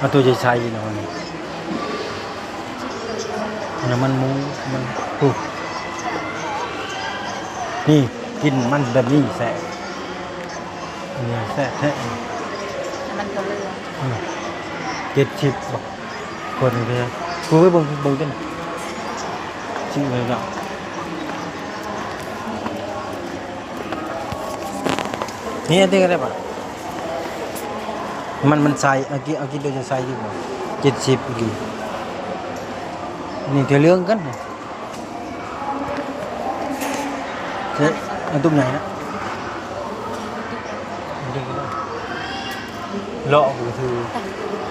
เอาตัวจะใช้เนาะนี่น้ำมันหมูมันโอ้นี่กินมันแบบนี้แสบนี่แสบแท้มันก็เลือเจ็ดสิบบอกคนไปเลยกูไปเบิ่งเบิ่งกันจริงเลยเนาะนี่อันนี้ก็ได้ปะ มันมันใส่เอากิเอากินโดยจะใส่ดีกว่าเจ็ดสิบอีกนี่เธอเรื่องกันเนี่ยเจ๊เอาตุ้มไหนนะเลาะหูคือ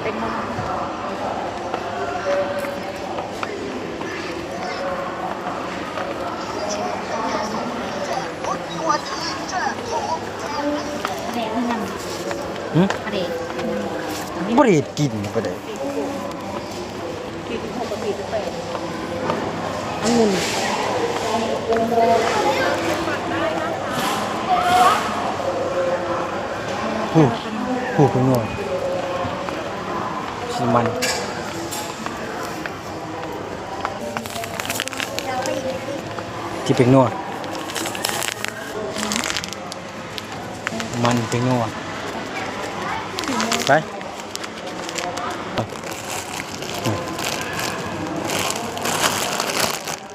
เป็นมันเด็กนี่ยังหึเด็กบ่ได้กินก็ได้อันหนึ่งผู้ผู้เป็นหน่วยสิมันที่เป็นหน่วยมันเป็นหน่วย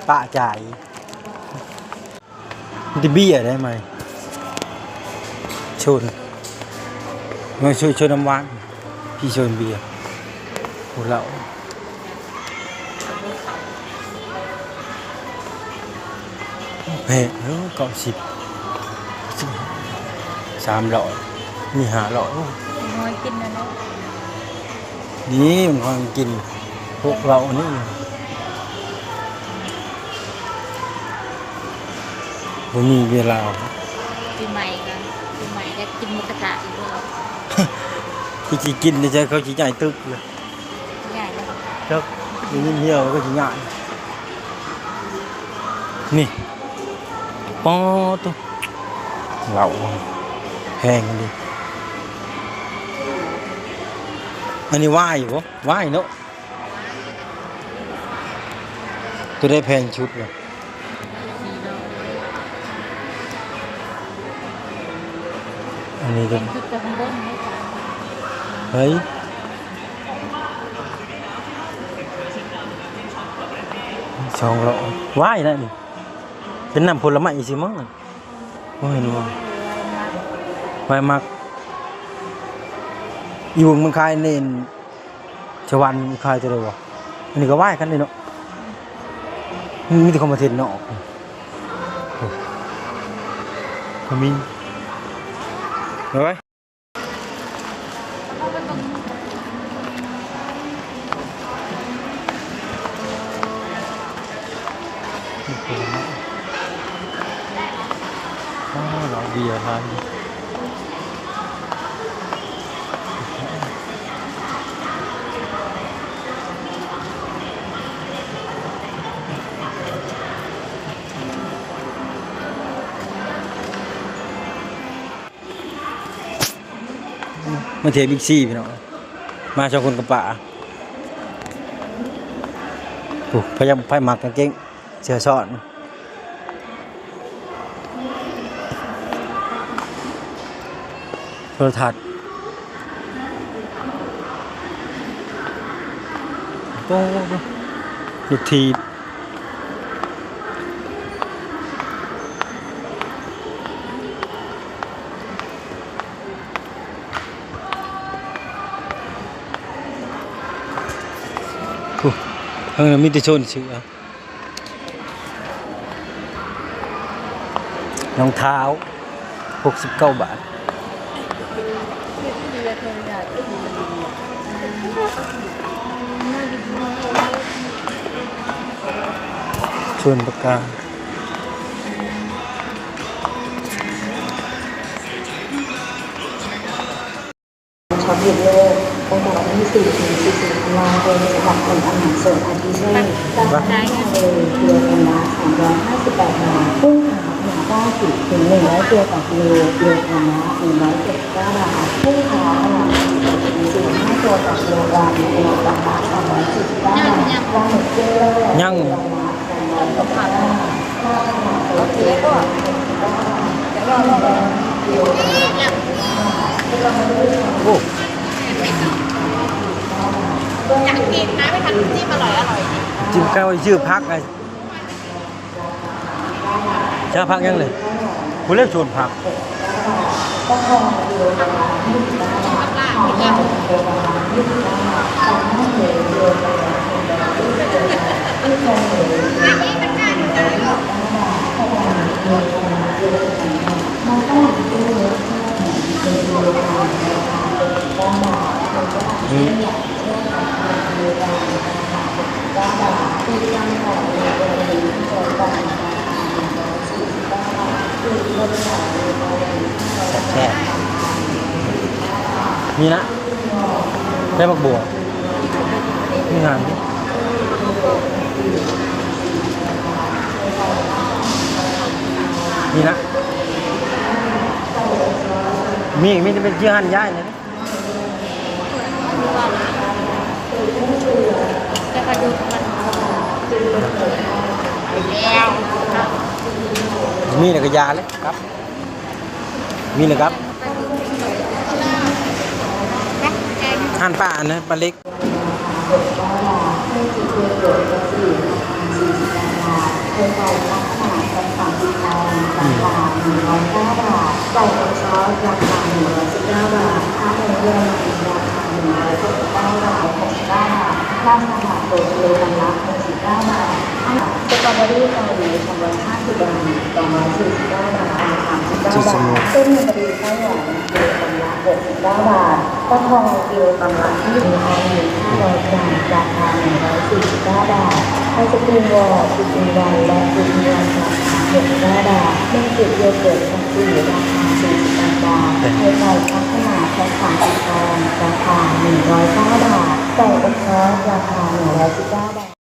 ปะจ่ายมันจะเบี้ยได้ไหมชนมาช่วยช่วยน้ำหวานพี่ชวนเบียร์พวกเราแพงเออเก้าสิบสามร้อยมีห้าร้อยโอ้น้อยกินนะเนาะนี่มันความกินพวกเรานี่ ผมมีเวลา ปีใหม่กันปีใหม่ก็กินหมุกกระทะอีกแล้วที่จะกินนี่ใช่เขาจะใหญ่ตึกเลยใหญ่แล้วครับนี่เหี่ยวก็จะใหญ่นี่ปอตัวเหล่าแพงดิอันนี้ว่ายอยู่ปะว่ายเนาะตัวได้แพงชุดเลย สี่เนาะ อันนี้เป็ก็นชุดกระบนไม่ใช่เฮ้ยสองร้อยว่ายนะนี่เป็นน้ำผลไม้สิมั้งว่าเห็นว่าไปมักอยู่มืองคายเนนชาววันคายจะได้บ่อันนี้ก็ไหว้กันเลยเนาะมีแต่คอมเมาเทนเนาะโอ้ขมิ้น เอาไว้อ้า มาเทียบิ๊กซี่พี่น้องมาชอบคนกับป่าโอ้พยายามไพ่หมักกางเกงเสือซ่อนโทรทัศน์โอ้ลูกที เออมีแต่ชนชื่อรองเท้า 69 บาทชวนประกาช็ ที่4ถึง14ธันวาคมสำหรับคนอาหารสริมอาทิเช่นตับไก่ทะเลกิโลกรัมละ358บาทกุ้งขาวหนาด้าสิบถึงหนึ่งร้อยตัวต่อกิโลเดียวกันนะหนึ่งร้อยเจ็ดเก้าบาทผู้ค้าขนาสิบถึงห้าตัวต่อกิโลกรัมกิโลกรัมละสองร้อยสี่สิบเก้าบาทปลาหมึกเกลือยังโอ้ อยากกินนะไม่ทันจิ้มอร่อยอร่อยจิ้มข้วชื่อพักไงชื่อพักยังเลยคุณเล่นชวนพักอืม แช่มีนะ ได้บักบัวมีงานดิมีนะ มีอีกมีจะเป็นชื่อหันย้ายเลยนะ มาดูมันแล้วมีแต่กระยาเลยครับ มีเลยครับหันป่าอันนะปลาเล็กเป็นไก่ลักษณะเป็นสามสิบทองราคาหนึ่งร้อยเก้าบาทไก่อบซอสราคาหนึ่งร้อยสิบเก้าบาทข้าวหมูเรื่องราคาหนึ่งร้อยหกสิบเก้าบาทหกสิบเก้าบาท ข้าวสลัดโตกิโลกันละหกสิบเก้าบาทสตรอเบอรี่เกาหลีสองร้อยห้าสิบบาทสองร้อยสี่สิบเก้าบาทอามสิบเก้าบาทเส้นเนยกระดูกไส้หวานกิโลกรัมละหกสิบเก้าบาทฟักทองกิโลกรัมละยี่สิบห้าหนึ่งห้าร้อยกรัมราคาหนึ่งร้อยสี่สิบเก้าบาทไอศกรีมวอลคุกกี้วันและคุก กี้วันราคา65บาทเมจิโยเกิร์ตคันตี้ราคา48บาทไข่ไก่พัฒนาแพ็ค30ฟองราคา 109 บาทไก่อบซอสราคา 119 บาท